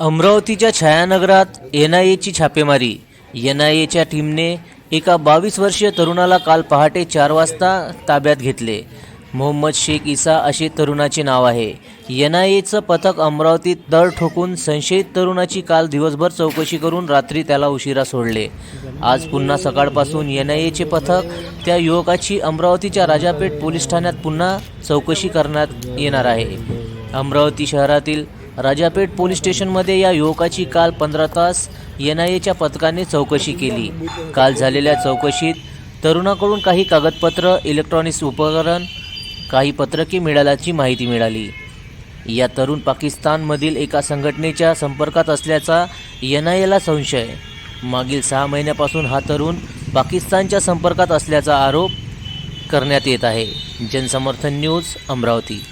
अमरावतीच्या छायानगरात N I एची छापेमारी. एन आय एच्या टीमने एका बावीस वर्षीय तरुणाला काल पहाटे चार वाजता ताब्यात घेतले. मोहम्मद शेख इसा असे तरुणाचे नाव आहे. एन आय एचं पथक अमरावतीत दर ठोकून संशयित तरुणाची काल दिवसभर चौकशी करून रात्री त्याला उशिरा सोडले. आज पुन्हा सकाळपासून एन आय एचे पथक त्या युवकाची अमरावतीच्या राजापेठ पोलीस ठाण्यात पुन्हा चौकशी करण्यात येणार आहे. अमरावती शहरातील राजापेठ पोलीस स्टेशनमध्ये या युवकाची काल पंधरा तास एन आय एच्या पथकाने चौकशी केली. काल झालेल्या चौकशीत तरुणाकडून काही कागदपत्र इलेक्ट्रॉनिक्स उपकरण काही पत्रके मिळाल्याची माहिती मिळाली. या तरुण पाकिस्तानमधील एका संघटनेच्या संपर्कात असल्याचा एन आय एला संशय. मागील सहा महिन्यापासून हा तरुण पाकिस्तानच्या संपर्कात असल्याचा आरोप करण्यात येत आहे. जनसमर्थन न्यूज अमरावती.